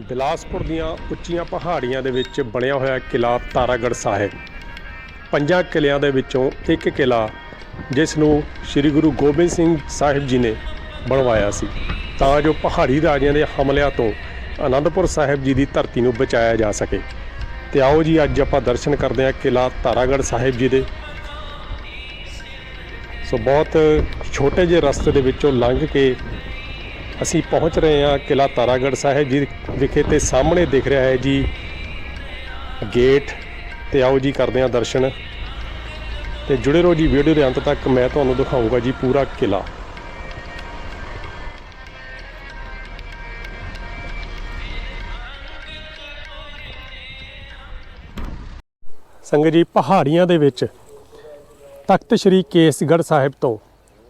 ਬਿਲਾਸਪੁਰ ਦੀਆਂ ਉੱਚੀਆਂ ਪਹਾੜੀਆਂ ਦੇ ਵਿੱਚ ਬਣਿਆ ਹੋਇਆ ਕਿਲਾ ਤਾਰਾਗੜ੍ਹ ਸਾਹਿਬ। ਪੰਜਾਂ ਕਿਲਿਆਂ ਦੇ ਵਿੱਚੋਂ ਇੱਕ ਕਿਲਾ ਜਿਸ ਨੂੰ ਸ੍ਰੀ ਗੁਰੂ ਗੋਬਿੰਦ ਸਿੰਘ ਸਾਹਿਬ ਜੀ ਨੇ ਬਣਵਾਇਆ ਸੀ। ਤਾਂ ਜੋ ਪਹਾੜੀ ਰਾਜਿਆਂ ਦੇ ਹਮਲਿਆਂ ਤੋਂ ਆਨੰਦਪੁਰ ਸਾਹਿਬ ਜੀ ਦੀ ਧਰਤੀ ਨੂੰ ਬਚਾਇਆ ਜਾ ਸਕੇ। ਤੇ ਆਓ ਜੀ, ਅੱਜ ਆਪਾਂ ਦਰਸ਼ਨ ਕਰਦੇ ਹਾਂ ਕਿਲਾ ਤਾਰਾਗੜ੍ਹ ਸਾਹਿਬ ਜੀ ਦੇ। ਸੋ ਬਹੁਤ ਛੋਟੇ ਜਿਹੇ ਰਸਤੇ ਦੇ ਵਿੱਚੋਂ ਲੰਘ ਕੇ ਅਸੀਂ ਪਹੁੰਚ ਰਹੇ ਹਾਂ ਕਿਲਾ ਤਾਰਾਗੜ੍ਹ ਸਾਹਿਬ, ਜੀ ਵਿਖੇ ਤੇ ਸਾਹਮਣੇ ਦਿਖ ਰਿਹਾ ਹੈ ਜੀ ਗੇਟ। ਤੇ ਆਓ ਜੀ ਕਰਦੇ ਹਾਂ ਦਰਸ਼ਨ। ਤੇ ਜੁੜੇ ਰਹੋ ਜੀ ਵੀਡੀਓ ਦੇ ਅੰਤ ਤੱਕ, ਮੈਂ ਤੁਹਾਨੂੰ ਦਿਖਾਊਂਗਾ ਜੀ ਪੂਰਾ ਕਿਲਾ ਸੰਗਤ ਜੀ, ਪਹਾੜੀਆਂ ਦੇ ਵਿੱਚ ਤਖਤ ਸ੍ਰੀ ਕੇਸਗੜ੍ਹ ਸਾਹਿਬ ਤੋਂ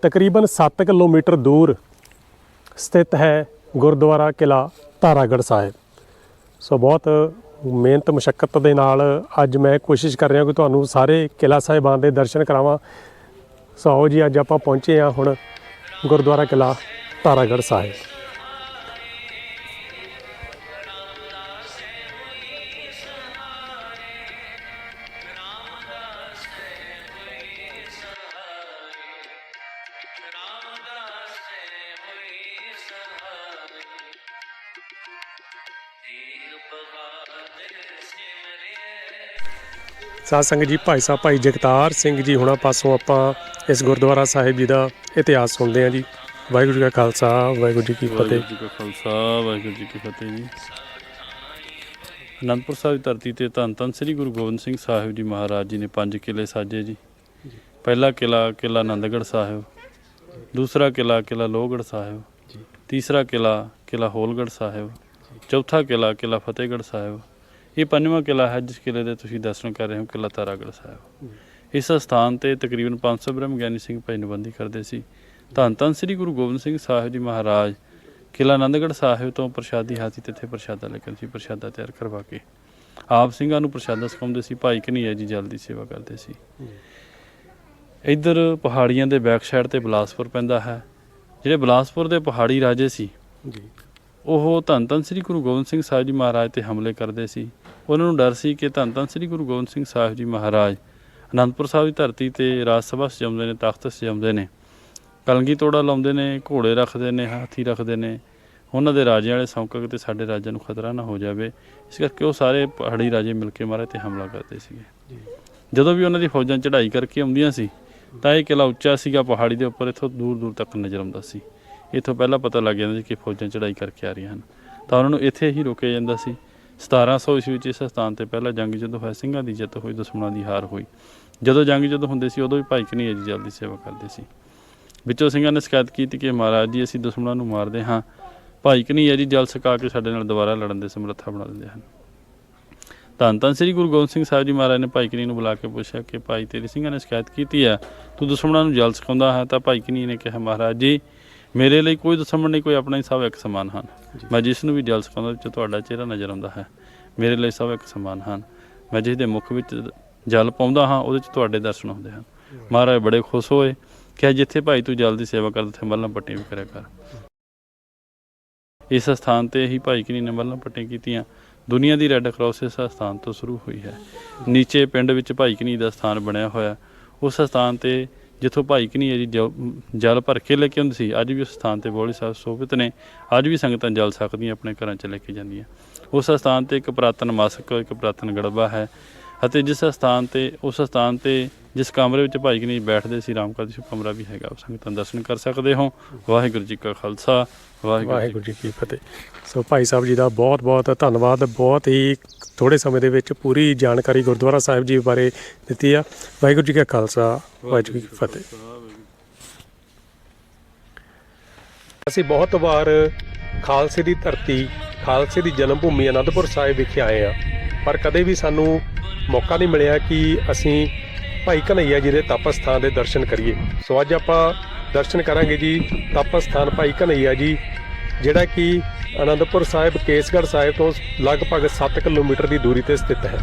ਤਕਰੀਬਨ 7 ਕਿਲੋਮੀਟਰ ਦੂਰ ਸਥਿਤ ਹੈ ਗੁਰਦੁਆਰਾ ਕਿਲਾ ਤਾਰਾਗੜ੍ਹ ਸਾਹਿਬ। ਸੋ ਬਹੁਤ ਮਿਹਨਤ ਮੁਸ਼ਕਲ ਦੇ ਨਾਲ ਅੱਜ ਮੈਂ ਕੋਸ਼ਿਸ਼ ਕਰ ਰਿਹਾ ਕਿ ਤੁਹਾਨੂੰ ਸਾਰੇ ਕਿਲਾ ਸਾਹਿਬਾਨ ਦੇ ਦਰਸ਼ਨ ਕਰਾਵਾਂ। ਸੋ ਆਓ ਜੀ, ਅੱਜ ਆਪਾਂ ਪਹੁੰਚੇ ਹਾਂ ਹੁਣ ਗੁਰਦੁਆਰਾ ਕਿਲਾ ਤਾਰਾਗੜ੍ਹ ਸਾਹਿਬ। ਸਾਧ ਸੰਗਤ ਜੀ, ਭਾਈ ਸਾਹਿਬ, ਭਾਈ ਜਗਤਾਰ ਸਿੰਘ ਜੀ, ਹੁਣਾਂ ਪਾਸੋਂ ਆਪਾਂ ਇਸ ਗੁਰਦੁਆਰਾ ਸਾਹਿਬ ਜੀ ਦਾ ਇਤਿਹਾਸ ਸੁਣਦੇ ਹਾਂ ਜੀ। ਵਾਹਿਗੁਰੂ ਜੀ ਕਾ ਖਾਲਸਾ, ਵਾਹਿਗੁਰੂ ਜੀ ਕੀ ਵਾਹਿਗੁਰੂ ਫਤਿਹ ਜੀ ਕਾ ਖਾਲਸਾ, ਵਾਹਿਗੁਰੂ ਜੀ ਕੀ ਫਤਿਹ ਜੀ। ਅਨੰਦਪੁਰ ਸਾਹਿਬ ਦੀ ਧਰਤੀ ਤੇ ਧੰਨ ਧੰਨ ਸ੍ਰੀ ਗੁਰੂ ਗੋਬਿੰਦ ਸਿੰਘ ਸਾਹਿਬ ਜੀ ਮਹਾਰਾਜ ਜੀ ਨੇ ਪੰਜ ਕਿਲੇ ਸਾਜੇ ਜੀ। ਪਹਿਲਾ ਕਿਲਾ ਕਿਲਾ ਆਨੰਦਗੜ੍ਹ ਸਾਹਿਬ। ਦੂਸਰਾ ਕਿਲਾ ਕਿਲਾ ਲੋਹਗੜ੍ਹ ਸਾਹਿਬ। ਤੀਸਰਾ ਕਿਲਾ ਕਿਲਾ ਹੋਲਗੜ੍ਹ ਸਾਹਿਬ। ਚੌਥਾ ਕਿਲਾ ਕਿਲਾ ਫਤਿਹਗੜ੍ਹ ਸਾਹਿਬ। ਇਹ ਪੰਜਵਾਂ ਕਿਲਾ ਹੈ ਜਿਸ ਕਿਲੇ ਦੇ ਤੁਸੀਂ ਦਰਸ਼ਨ ਕਰ ਰਹੇ ਹੋ ਕਿਲਾ ਤਾਰਾਗੜ੍ਹ ਸਾਹਿਬ। ਇਸ ਸਥਾਨ ਤੇ ਤਕਰੀਬਨ 500 ਬ੍ਰਹਮ ਗਿਆਨੀ ਸਿੰਘ ਭਾਈ ਨਬੰਦੀ ਕਰਦੇ ਸੀ। ਧੰਨ ਧੰਨ ਸ੍ਰੀ ਗੁਰੂ ਗੋਬਿੰਦ ਸਿੰਘ ਸਾਹਿਬ ਜੀ ਮਹਾਰਾਜ ਕਿਲਾ ਆਨੰਦਗੜ੍ਹ ਸਾਹਿਬ ਤੋਂ ਪ੍ਰਸ਼ਾਦੀ ਹਾਤੀ ਤਿੱਥੇ ਪ੍ਰਸ਼ਾਦਾ ਲੈ ਕੇ ਸੀ ਪ੍ਰਸ਼ਾਦਾ ਤਿਆਰ ਕਰਵਾ ਕੇ। ਆਪ ਸਿੰਘਾਂ ਨੂੰ ਪ੍ਰਸ਼ਾਦਾ ਸਿਖਾਉਂਦੇ ਸੀ ਭਾਈ ਕਨ੍ਹਈਆ ਜੀ ਜਲਦੀ ਸੇਵਾ ਕਰਦੇ ਸੀ। ਇੱਧਰ ਪਹਾੜੀਆਂ ਦੇ ਬੈਕ ਸਾਈਡ ਤੇ ਬਿਲਾਸਪੁਰ ਪੈਂਦਾ ਹੈ। ਜਿਹੜੇ ਬਿਲਾਸਪੁਰ ਦੇ ਪਹਾੜੀ ਰਾਜੇ ਸੀ ਜੀ। ਉਹ ਧੰਨ ਧੰਨ ਸ੍ਰੀ ਗੁਰੂ ਗੋਬਿੰਦ ਸਿੰਘ ਸਾਹਿਬ ਜੀ ਮਹਾਰਾਜ ਤੇ ਹਮਲੇ ਕਰਦੇ ਸੀ। ਉਹਨਾਂ ਨੂੰ ਡਰ ਸੀ ਕਿ ਧੰਨ ਧੰਨ ਸ੍ਰੀ ਗੁਰੂ ਗੋਬਿੰਦ ਸਿੰਘ ਸਾਹਿਬ ਜੀ ਮਹਾਰਾਜ ਅਨੰਦਪੁਰ ਸਾਹਿਬ ਦੀ ਧਰਤੀ ਤੇ ਰਾਜ ਸਭਾ ਸਜਾਉਂਦੇ ਨੇ ਤਖਤ ਸਜਾਉਂਦੇ ਨੇ ਕਲਗੀ ਤੋੜਾ ਲਾਉਂਦੇ ਨੇ ਘੋੜੇ ਰੱਖਦੇ ਨੇ ਹਾਥੀ ਰੱਖਦੇ ਨੇ ਉਹਨਾਂ ਦੇ ਰਾਜਿਆਂ ਵਾਲੇ ਸੌਂਕਕ ਤੇ ਸਾਡੇ ਰਾਜਾਂ ਨੂੰ ਖਤਰਾ ਨਾ ਹੋ ਜਾਵੇ। ਇਸ ਕਰਕੇ ਉਹ ਸਾਰੇ ਪਹਾੜੀ ਰਾਜੇ ਮਿਲ ਕੇ ਮਹਾਰਾਜ ਤੇ ਹਮਲਾ ਕਰਦੇ ਸੀਗੇ। ਜਦੋਂ ਵੀ ਉਹਨਾਂ ਦੀ ਫੌਜਾਂ ਚੜ੍ਹਾਈ ਕਰਕੇ ਆਉਂਦੀਆਂ ਸੀ ਤਾਂ ਇਹ ਕਿਲਾ ਉੱਚਾ ਸੀਗਾ ਪਹਾੜੀ ਦੇ ਉੱਪਰ ਇੱਥੋਂ ਦੂਰ ਦੂਰ ਤੱਕ ਨਜ਼ਰ ਆਉਂਦਾ ਸੀ। ਇੱਥੋਂ ਪਹਿਲਾਂ ਪਤਾ ਲੱਗ ਜਾਂਦਾ ਸੀ ਕਿ ਫੌਜਾਂ ਚੜ੍ਹਾਈ ਕਰਕੇ ਆ ਰਹੀਆਂ ਹਨ। ਤਾਂ ਉਹਨਾਂ ਨੂੰ ਇੱਥੇ ਹੀ ਰੋਕਿਆ ਜਾਂਦਾ ਸੀ। 1700 ਈਸਵੀ ਵਿੱਚ ਇਸ ਸਥਾਨ ਤੇ ਪਹਿਲਾ ਜੰਗ ਜਦੋਂ ਹੋਇਆ, ਸਿੰਘਾਂ ਦੀ ਜਿੱਤ ਹੋਈ, ਦੁਸ਼ਮਣਾਂ ਦੀ ਹਾਰ ਹੋਈ। ਜਦੋਂ ਜੰਗ ਜਦੋਂ ਹੁੰਦੇ ਸੀ, ਉਦੋਂ ਵੀ ਭਾਈ ਕਨ੍ਹਈਆ ਜੀ ਜਲਦੀ ਸੇਵਾ ਕਰਦੇ ਸੀ। ਵਿੱਚੋਂ ਸਿੰਘਾਂ ਨੇ ਸ਼ਿਕਾਇਤ ਕੀਤੀ ਕਿ ਮਹਾਰਾਜ ਜੀ, ਅਸੀਂ ਦੁਸ਼ਮਣਾਂ ਨੂੰ ਮਾਰਦੇ ਹਾਂ। ਭਾਈ ਕਨ੍ਹਈਆ ਜੀ ਜਲ ਸਕਾ ਕੇ ਸਾਡੇ ਨਾਲ ਦੁਬਾਰਾ ਲੜਨ ਦੇ ਸਮਰੱਥਾ ਬਣਾ ਦਿੰਦੇ ਹਨ। ਧੰਨ ਧੰਨ ਸ੍ਰੀ ਗੁਰੂ ਗੋਬਿੰਦ ਸਿੰਘ ਸਾਹਿਬ ਜੀ ਮਹਾਰਾਜ ਨੇ ਭਾਈ ਕਨ੍ਹਈਆ ਨੂੰ ਬੁਲਾ ਕੇ ਪੁੱਛਿਆ ਕਿ ਭਾਈ ਤੇਰੀ ਸਿੰਘਾਂ ਨੇ ਸ਼ਿਕਾਇਤ ਕੀਤੀ ਹੈ? ਤੂੰ ਦੁਸ਼ਮਣਾਂ ਨੂੰ ਜਲ ਸਿਖਾਉਂਦਾ ਹੈ ਤਾਂ ਭਾਈ ਕਨ੍ਹਈਆ ਨੇ ਕਿਹਾ, ਮਹਾਰਾਜ ਜੀ ਮੇਰੇ ਲਈ ਕੋਈ ਦੁਸ਼ਮਣ ਨਹੀਂ ਕੋਈ ਆਪਣਾ ਹੀ ਸਭ ਇੱਕ ਸਮਾਨ ਹਨ। ਮੈਂ ਜਿਸ ਨੂੰ ਵੀ ਜਲ ਸਿਖਾਉਂਦਾ ਵਿੱਚ ਤੁਹਾਡਾ ਚਿਹਰਾ ਨਜ਼ਰ ਆਉਂਦਾ ਹੈ ਮੇਰੇ ਲਈ ਸਭ ਇੱਕ ਸਮਾਨ ਹਨ। ਮੈਂ ਜਿਸ ਦੇ ਮੁਖ ਵਿੱਚ ਜਲ ਪਾਉਂਦਾ ਹਾਂ ਉਹਦੇ 'ਚ ਤੁਹਾਡੇ ਦਰਸ਼ਨ ਹੁੰਦੇ ਹਨ। ਮਹਾਰਾਜ ਬੜੇ ਖੁਸ਼ ਹੋਏ ਕਿ ਜਿੱਥੇ ਭਾਈ ਤੂੰ ਜਲ ਦੀ ਸੇਵਾ ਕਰਦਾ ਉੱਥੇ ਮੱਲਾਂ ਪੱਟੀਆਂ ਵੀ ਕਰਿਆ ਕਰ। ਇਸ ਸਥਾਨ ਤੇ ਹੀ ਭਾਈ ਕਨੀ ਨੇ ਮੱਲਾਂ ਪੱਟੀਆਂ ਕੀਤੀਆਂ। ਦੁਨੀਆ ਦੀ ਰੈੱਡ ਕਰਾਸ ਇਸ ਸਥਾਨ ਤੋਂ ਸ਼ੁਰੂ ਹੋਈ ਹੈ। ਨੀਚੇ ਪਿੰਡ ਵਿੱਚ ਭਾਈ ਕਨੀ ਦਾ ਸਥਾਨ ਬਣਿਆ ਹੋਇਆ। ਉਸ ਸਥਾਨ ਤੇ ਜਿੱਥੋਂ ਭਾਈ ਕਨੀ ਜੀ ਜ- ਜਲ ਭਰ ਕੇ ਲੈ ਕੇ ਆਉਂਦੇ ਸੀ, ਅੱਜ ਵੀ ਉਸ ਸਥਾਨ ਤੇ ਬੋਲੀ ਸਾਹਿਬ ਸੋਭਿਤ ਨੇ, ਅੱਜ ਵੀ ਸੰਗਤਾਂ ਜਲ ਸਕਦੀਆਂ, ਆਪਣੇ ਘਰਾਂ 'ਚ ਲੈ ਕੇ ਜਾਂਦੀਆਂ। ਉਸ ਸਥਾਨ ਤੇ ਇੱਕ ਪੁਰਾਤਨ ਮਸਕ, ਇੱਕ ਪੁਰਾਤਨ ਗੜਬਾ ਹੈ, ਅਤੇ ਜਿਸ ਸਥਾਨ ਤੇ, ਉਸ ਸਥਾਨ ਤੇ ਜਿਸ ਕਮਰੇ ਵਿੱਚ ਭਾਈ ਕਨੀ ਬੈਠਦੇ ਸੀ ਰਾਮ ਕਾਜੀ ਕਮਰਾ ਵੀ ਹੈਗਾ, ਉਹ ਸੰਗਤਾਂ ਦਰਸ਼ਨ ਕਰ ਸਕਦੇ ਹੋ। ਵਾਹਿਗੁਰੂ ਜੀ ਕਾ ਖਾਲਸਾ ਵਾਹਿਗੁਰੂ ਜੀ ਕੀ ਫਤਿਹ। ਸੋ ਭਾਈ ਸਾਹਿਬ ਜੀ ਦਾ ਬਹੁਤ ਬਹੁਤ ਧੰਨਵਾਦ। ਬਹੁਤ ਹੀ ਥੋੜੇ ਸਮੇਂ ਦੇ ਵਿੱਚ ਪੂਰੀ ਜਾਣਕਾਰੀ ਗੁਰਦੁਆਰਾ ਸਾਹਿਬ ਜੀ ਬਾਰੇ ਦਿੱਤੀ ਆ। ਵਾਹਿਗੁਰੂ ਜੀ ਕਾ ਖਾਲਸਾ ਵਾਹਿਗੁਰੂ ਜੀ ਕੀ ਫਤਿਹ। ਅਸੀਂ ਬਹੁਤ ਵਾਰ ਖਾਲਸੇ ਦੀ ਧਰਤੀ ਖਾਲਸੇ ਦੀ ਜਨਮ ਭੂਮੀ ਅਨੰਦਪੁਰ ਸਾਹਿਬ ਵਿਖੇ ਆਏ ਆ। ਪਰ ਕਦੇ ਵੀ ਸਾਨੂੰ ਮੌਕਾ ਨਹੀਂ ਮਿਲਿਆ ਕਿ ਅਸੀਂ ਭਾਈ ਕਨਈਆ ਜੀ ਦੇ ਤਪ ਸਥਾਨ ਦੇ ਦਰਸ਼ਨ ਕਰੀਏ। ਸੋ ਅੱਜ ਆਪਾਂ ਦਰਸ਼ਨ ਕਰਾਂਗੇ ਜੀ ਤਪ ਸਥਾਨ ਭਾਈ ਕਨਈਆ ਜੀ ਜਿਹੜਾ ਕਿ ਅਨੰਦਪੁਰ ਸਾਹਿਬ, ਕੇਸਗੜ੍ਹ ਸਾਹਿਬ ਤੋਂ ਲਗਭਗ 7 ਕਿਲੋਮੀਟਰ ਦੀ ਦੂਰੀ ਤੇ ਸਥਿਤ ਹੈ।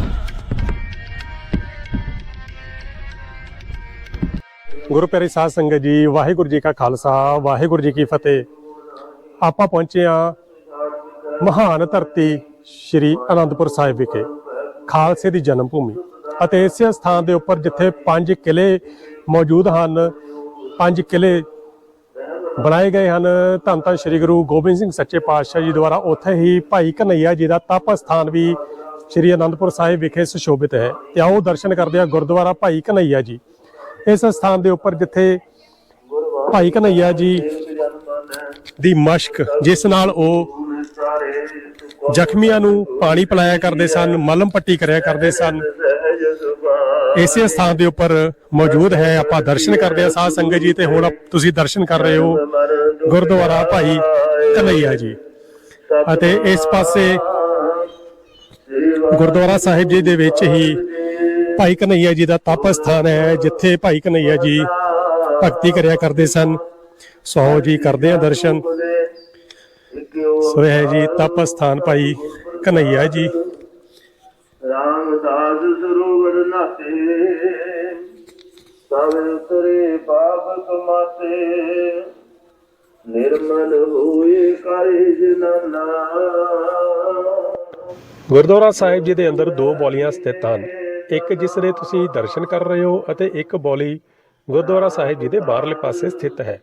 ਗੁਰੂ ਪਿਆਰੀ ਸਾਧ ਸੰਗਤ ਜੀ, ਵਾਹਿਗੁਰੂ ਜੀ ਕਾ ਖਾਲਸਾ, ਵਾਹਿਗੁਰੂ ਜੀ ਕੀ ਫਤਿਹ। ਆਪਾਂ ਪਹੁੰਚੇ ਆ ਮਹਾਨ ਧਰਤੀ ਸ੍ਰੀ ਅਨੰਦਪੁਰ ਸਾਹਿਬ ਵਿਖੇ, ਖਾਲਸੇ ਦੀ ਜਨਮ ਭੂਮੀ ਅਤੇ ਇਸੇ ਸਥਾਨ ਦੇ ਉੱਪਰ ਜਿੱਥੇ ਪੰਜ ਕਿਲੇ ਮੌਜੂਦ ਹਨ, ਪੰਜ ਕਿਲੇ ਬਣਾਏ ਗਏ ਹਨ। ਧੰਨ ਧੰਨ ਸ੍ਰੀ ਗੁਰੂ ਗੋਬਿੰਦ ਸਿੰਘ ਸੱਚੇ ਪਾਤਸ਼ਾਹ ਜੀ ਦੁਆਰਾ ਉੱਥੇ ਹੀ ਭਾਈ ਕਨਈਆ ਜੀ ਦਾ ਤਪ ਸਥਾਨ ਵੀ ਸ੍ਰੀ ਅਨੰਦਪੁਰ ਸਾਹਿਬ ਵਿਖੇ ਸੁਸ਼ੋਭਿਤ ਹੈ। ਤੇ ਆਓ ਦਰਸ਼ਨ ਕਰਦੇ ਹਾਂ ਗੁਰਦੁਆਰਾ ਭਾਈ ਕਨਈਆ ਜੀ। ਇਸ ਸਥਾਨ ਦੇ ਉੱਪਰ ਜਿੱਥੇ ਭਾਈ ਕਨਈਆ ਜੀ ਦੀ ਮਸ਼ਕ, ਜਿਸ ਨਾਲ ਉਹ ਜ਼ਖਮੀਆਂ ਨੂੰ ਪਾਣੀ ਪਿਲਾਇਆ ਕਰਦੇ ਸਨ, ਮਲਮ ਪੱਟੀ ਕਰਿਆ ਕਰਦੇ ਸਨ। ਇਸੇ ਸਥਾਨ ਦੇ ਉੱਪਰ ਮੌਜੂਦ ਹੈ। ਆਪਾਂ ਦਰਸ਼ਨ ਕਰਦੇ ਹਾਂ ਸਾਧ ਸੰਗਤ ਜੀ ਤੇ ਹੁਣ ਆਪ- ਤੁਸੀਂ ਦਰਸ਼ਨ ਕਰ ਰਹੇ ਹੋ ਗੁਰਦੁਆਰਾ ਭਾਈ ਕਨਈਆ ਜੀ। ਅਤੇ ਇਸ ਪਾਸੇ ਗੁਰਦੁਆਰਾ ਸਾਹਿਬ ਜੀ ਦੇ ਵਿੱਚ ਹੀ ਭਾਈ ਕਨਈਆ ਜੀ ਦਾ ਤਪ ਸਥਾਨ ਹੈ, ਜਿੱਥੇ ਭਾਈ ਕਨਈਆ ਜੀ ਭਗਤੀ ਕਰਿਆ ਕਰਦੇ ਸਨ। ਸੋ ਜੀ, ਕਰਦੇ ਆ ਦਰਸ਼ਨ। ਸੋ ਹੈ ਜੀ ਤਪ ਸਥਾਨ ਭਾਈ ਕਨਈਆ ਜੀ। ਰਾਮਦਾਸ ਸਰੋਵਰ ਨਾਤੇ ਸਭ ਉਤਰੇ ਪਾਪ ਕਮਾਤੇ। ਨਿਰਮਲ ਹੋਏ ਕਾਇ ਜਨਨਾ ਗੁਰਦੁਆਰਾ ਸਾਹਿਬ ਜੀ ਦੇ ਅੰਦਰ ਦੋ ਬੋਲੀਆਂ ਸਥਿਤ ਹਨ। ਇੱਕ ਜਿਸ ਦੇ ਤੁਸੀਂ ਦਰਸ਼ਨ ਕਰ ਰਹੇ ਹੋ ਅਤੇ ਇੱਕ ਬੋਲੀ ਗੁਰਦੁਆਰਾ ਸਾਹਿਬ ਜੀ ਦੇ ਬਾਹਰਲੇ ਪਾਸੇ ਸਥਿਤ ਹੈ।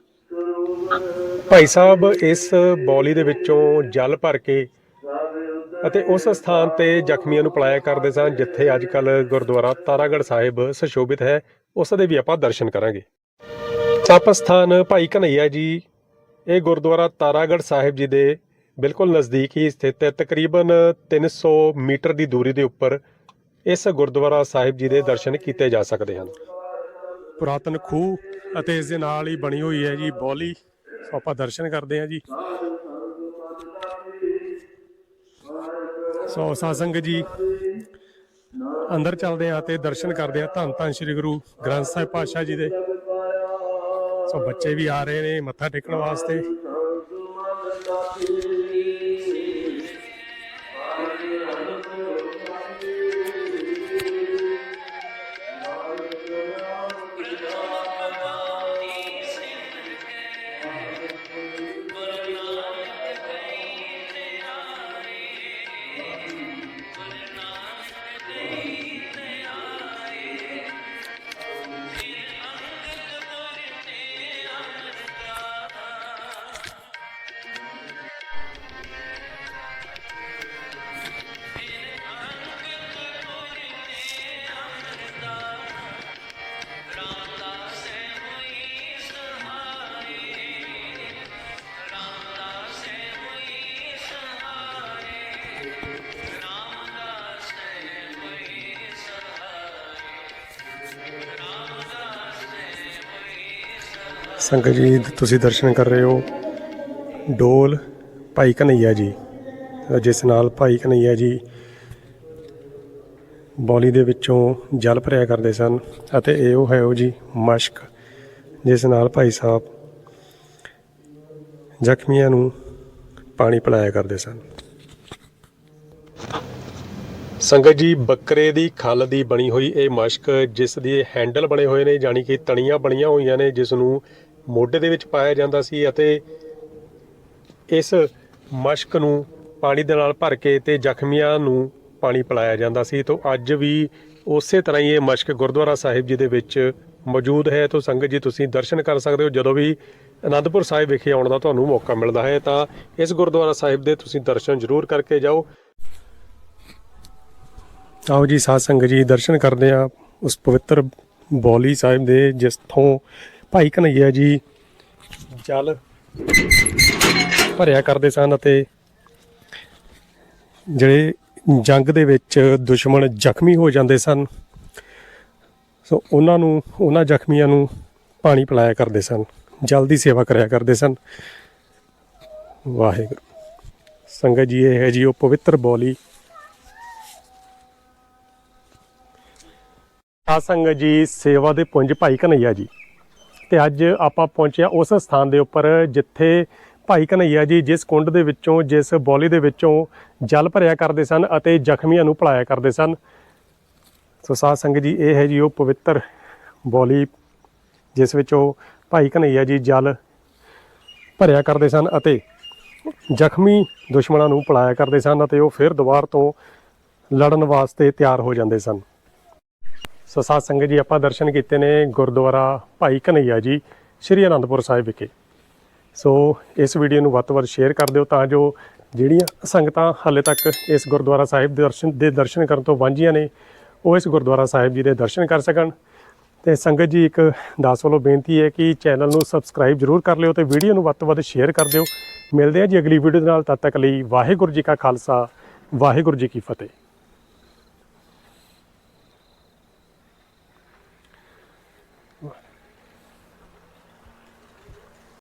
ਭਾਈ ਸਾਹਿਬ, ਇਸ ਬੌਲੀ ਦੇ ਵਿੱਚੋਂ ਜਲ ਭਰ ਕੇ ਅਤੇ ਉਸ ਸਥਾਨ ਤੇ ਜ਼ਖਮੀਆਂ ਨੂੰ ਪਲਾਇਆ ਕਰਦੇ ਸਨ ਜਿੱਥੇ ਅੱਜ ਕੱਲ ਗੁਰਦੁਆਰਾ ਤਾਰਾਗੜ੍ਹ ਸਾਹਿਬ ਸੁਸ਼ੋਭਿਤ ਹੈ। ਉਸ ਦੇ ਵੀ ਆਪਾਂ ਦਰਸ਼ਨ ਕਰਾਂਗੇ। ਤਪ ਸਥਾਨ ਭਾਈ ਕਨਈਆ ਜੀ, ਇਹ ਗੁਰਦੁਆਰਾ ਤਾਰਾਗੜ੍ਹ ਸਾਹਿਬ ਜੀ ਦੇ ਬਿਲਕੁਲ ਨਜ਼ਦੀਕ ਹੀ ਸਥਿਤ ਹੈ। ਤਕਰੀਬਨ 300 ਮੀਟਰ ਦੀ ਦੂਰੀ ਦੇ ਉੱਪਰ ਇਸ ਗੁਰਦੁਆਰਾ ਸਾਹਿਬ ਜੀ ਦੇ ਦਰਸ਼ਨ ਕੀਤੇ ਜਾ ਸਕਦੇ ਹਨ। ਪੁਰਾਤਨ ਖੂਹ ਅਤੇ ਇਸ ਦੇ ਨਾਲ ਹੀ ਬਣੀ ਹੋਈ ਹੈ ਜੀ ਬੌਲੀ। ਆਪਾਂ ਦਰਸ਼ਨ ਕਰਦੇ ਹਾਂ ਜੀ। ਸੋ ਸਾਸੰਗ ਜੀ, ਅੰਦਰ ਚੱਲਦੇ ਹਾਂ ਤੇ ਦਰਸ਼ਨ ਕਰਦੇ ਹਾਂ ਧੰਨ ਧੰਨ ਸ੍ਰੀ ਗੁਰੂ ਗ੍ਰੰਥ ਸਾਹਿਬ ਪਾਤਸ਼ਾਹ ਜੀ ਦੇ। ਸੋ ਬੱਚੇ ਵੀ ਆ ਰਹੇ ਨੇ ਮੱਥਾ ਟੇਕਣ ਵਾਸਤੇ। ਸੰਗਤ ਜੀ ਤੁਸੀਂ ਦਰਸ਼ਨ ਕਰ ਰਹੇ ਹੋ ਡੋਲ ਭਾਈ ਕਨਈਆ ਜੀ ਜਿਸ ਨਾਲ ਭਾਈ ਕਨਈਆ ਜੀ ਬੌਲੀ ਦੇ ਵਿੱਚੋਂ ਜਲ ਭਰਿਆ ਕਰਦੇ ਸਨ ਅਤੇ ਇਹ ਉਹ ਹੈ ਉਹ ਜੀ ਮਸ਼ਕ, ਜਿਸ ਨਾਲ ਭਾਈ ਸਾਹਿਬ ਜ਼ਖਮੀਆਂ ਨੂੰ ਪਾਣੀ ਪਿਲਾਇਆ ਕਰਦੇ ਸਨ। ਸੰਗਤ ਜੀ, ਬੱਕਰੇ ਦੀ ਖੱਲ ਦੀ ਬਣੀ ਹੋਈ ਇਹ ਮਸ਼ਕ, ਜਿਸ ਦੀ ਹੈਂਡਲ ਬਣੇ ਹੋਏ ਨੇ ਜਾਨੀ ਕਿ ਤਣੀਆਂ ਬਣੀਆਂ ਹੋਈਆਂ ਨੇ, ਜਿਸ ਨੂੰ ਮੋਢੇ ਦੇ ਵਿੱਚ ਪਾਇਆ ਜਾਂਦਾ ਸੀ ਅਤੇ ਇਸ ਮਸ਼ਕ ਨੂੰ ਪਾਣੀ ਦੇ ਨਾਲ ਭਰ ਕੇ ਤੇ ਜ਼ਖਮੀਆਂ ਨੂੰ ਪਾਣੀ ਪਿਲਾਇਆ ਜਾਂਦਾ ਸੀ। ਤੋਂ ਅੱਜ ਵੀ ਉਸੇ ਤਰ੍ਹਾਂ ਹੀ ਇਹ ਮਸ਼ਕ ਗੁਰਦੁਆਰਾ ਸਾਹਿਬ ਜੀ ਦੇ ਵਿੱਚ ਮੌਜੂਦ ਹੈ। ਤੋਂ ਸੰਗਤ ਜੀ, ਤੁਸੀਂ ਦਰਸ਼ਨ ਕਰ ਸਕਦੇ ਹੋ। ਜਦੋਂ ਵੀ ਅਨੰਦਪੁਰ ਸਾਹਿਬ ਵਿਖੇ ਆਉਣ ਦਾ ਤੁਹਾਨੂੰ ਮੌਕਾ ਮਿਲਦਾ ਹੈ, ਤਾਂ ਇਸ ਗੁਰਦੁਆਰਾ ਸਾਹਿਬ ਦੇ ਤੁਸੀਂ ਦਰਸ਼ਨ ਜ਼ਰੂਰ ਕਰਕੇ ਜਾਓ। ਆਓ ਜੀ, ਸਾਧ ਸੰਗਤ ਜੀ ਦਰਸ਼ਨ ਕਰਦੇ ਆ ਉਸ ਪਵਿੱਤਰ ਬੌਲੀ ਸਾਹਿਬ ਦੇ, ਜਿਸ ਤੋਂ ਭਾਈ ਕਨਈਆ ਜੀ ਜਲ ਭਰਿਆ ਕਰਦੇ ਸਨ ਅਤੇ ਜਿਹੜੇ ਜੰਗ ਦੇ ਵਿੱਚ ਦੁਸ਼ਮਣ ਜ਼ਖਮੀ ਹੋ ਜਾਂਦੇ ਸਨ, ਸੋ ਉਹਨਾਂ ਨੂੰ, ਉਹਨਾਂ ਜ਼ਖਮੀਆਂ ਨੂੰ ਪਾਣੀ ਪਿਲਾਇਆ ਕਰਦੇ ਸਨ, ਜਲ ਦੀ ਸੇਵਾ ਕਰਿਆ ਕਰਦੇ ਸਨ। ਵਾਹਿਗੁਰੂ। ਸੰਗਤ ਜੀ, ਇਹ ਹੈ ਜੀ ਉਹ ਪਵਿੱਤਰ ਬੌਲੀ ਸਾਧ ਸੰਗਤ ਜੀ ਸੇਵਾ ਦੇ ਪੁੰਜ ਭਾਈ ਕਨਈਆ ਜੀ। ਤੇ ਅੱਜ ਆਪਾਂ ਪਹੁੰਚਿਆ ਉਸ ਸਥਾਨ ਦੇ ਉੱਪਰ ਜਿੱਥੇ ਭਾਈ ਕਨਈਆ ਜੀ ਜਿਸ ਕੁੰਡ ਦੇ ਵਿੱਚੋਂ, ਜਿਸ ਬੌਲੀ ਦੇ ਵਿੱਚੋਂ ਜਲ ਭਰਿਆ ਕਰਦੇ ਸਨ ਅਤੇ ਜ਼ਖਮੀਆਂ ਨੂੰ ਪਲਾਇਆ ਕਰਦੇ ਸਨ। ਸੋ ਸਾਧ ਸੰਗਤ ਜੀ, ਇਹ ਹੈ ਜੀ ਉਹ ਪਵਿੱਤਰ ਬੌਲੀ ਜਿਸ ਵਿੱਚ ਉਹ ਭਾਈ ਕਨਈਆ ਜੀ ਜਲ ਭਰਿਆ ਕਰਦੇ ਸਨ ਅਤੇ ਜ਼ਖਮੀ ਦੁਸ਼ਮਣਾਂ ਨੂੰ ਪਲਾਇਆ ਕਰਦੇ ਸਨ ਅਤੇ ਉਹ ਫਿਰ ਦੁਬਾਰ ਤੋਂ ਲੜਨ ਵਾਸਤੇ ਤਿਆਰ ਹੋ ਜਾਂਦੇ ਸਨ। ਸੋ ਸਾਧ ਸੰਗਤ ਜੀ, ਆਪਾਂ ਦਰਸ਼ਨ ਕੀਤੇ ਨੇ ਗੁਰਦੁਆਰਾ ਭਾਈ ਕਨਈਆ ਜੀ, ਸ਼੍ਰੀ ਅਨੰਦਪੁਰ ਸਾਹਿਬ ਵਿਖੇ। ਸੋ ਇਸ ਵੀਡੀਓ ਨੂੰ ਵੱਧ ਤੋਂ ਵੱਧ ਸ਼ੇਅਰ ਕਰ ਦਿਓ ਤਾਂ ਜੋ ਜਿਹੜੀਆਂ ਸੰਗਤਾਂ ਹਾਲੇ ਤੱਕ ਇਸ ਗੁਰਦੁਆਰਾ ਸਾਹਿਬ ਦੇ ਦਰਸ਼ਨ ਦੇ ਦਰਸ਼ਨ ਕਰਨ ਤੋਂ ਵਾਂਝੀਆਂ ਨੇ, ਉਹ ਇਸ ਗੁਰਦੁਆਰਾ ਸਾਹਿਬ ਜੀ ਦੇ ਦਰਸ਼ਨ ਕਰ ਸਕਣ। ਤੇ ਸੰਗਤ ਜੀ, ਇੱਕ ਦਾਸ ਵੱਲੋਂ ਬੇਨਤੀ ਹੈ ਕਿ ਚੈਨਲ ਨੂੰ ਸਬਸਕ੍ਰਾਈਬ ਜਰੂਰ ਕਰ ਲਿਓ ਤੇ ਵੀਡੀਓ ਨੂੰ ਵੱਧ ਤੋਂ ਵੱਧ ਸ਼ੇਅਰ ਕਰ ਦਿਓ। ਮਿਲਦੇ ਹਾਂ ਜੀ ਅਗਲੀ ਵੀਡੀਓ ਦੇ ਨਾਲ, ਤਦ ਤੱਕ ਲਈ ਵਾਹਿਗੁਰੂ ਜੀ ਕਾ ਖਾਲਸਾ, ਵਾਹਿਗੁਰੂ ਜੀ ਕੀ ਫਤਿਹ।